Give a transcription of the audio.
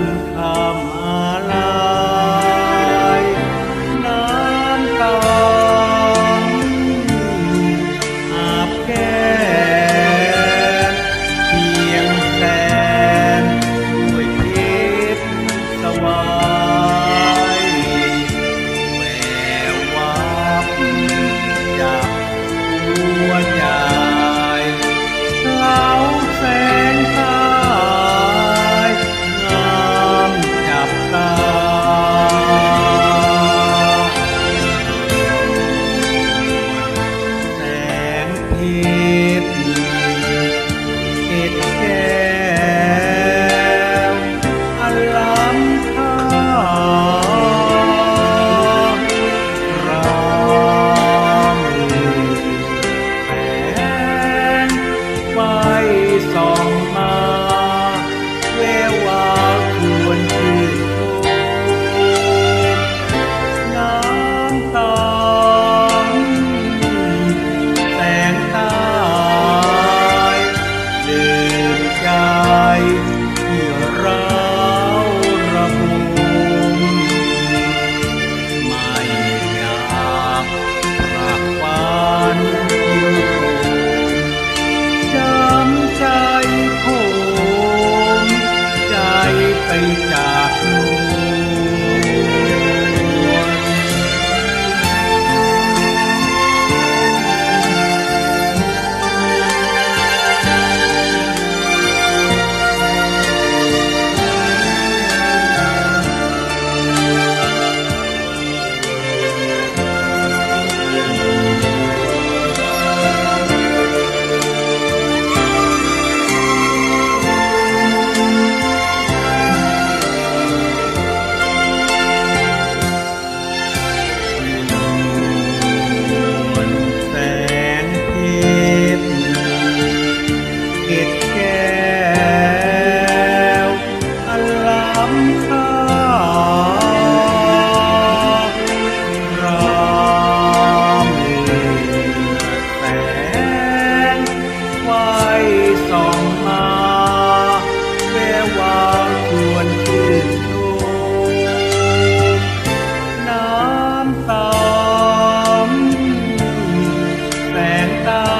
นข้ามมาลายน้ำตองอาบแก้มเพียงแสนด้วยเพสว่าง ตแก้ 나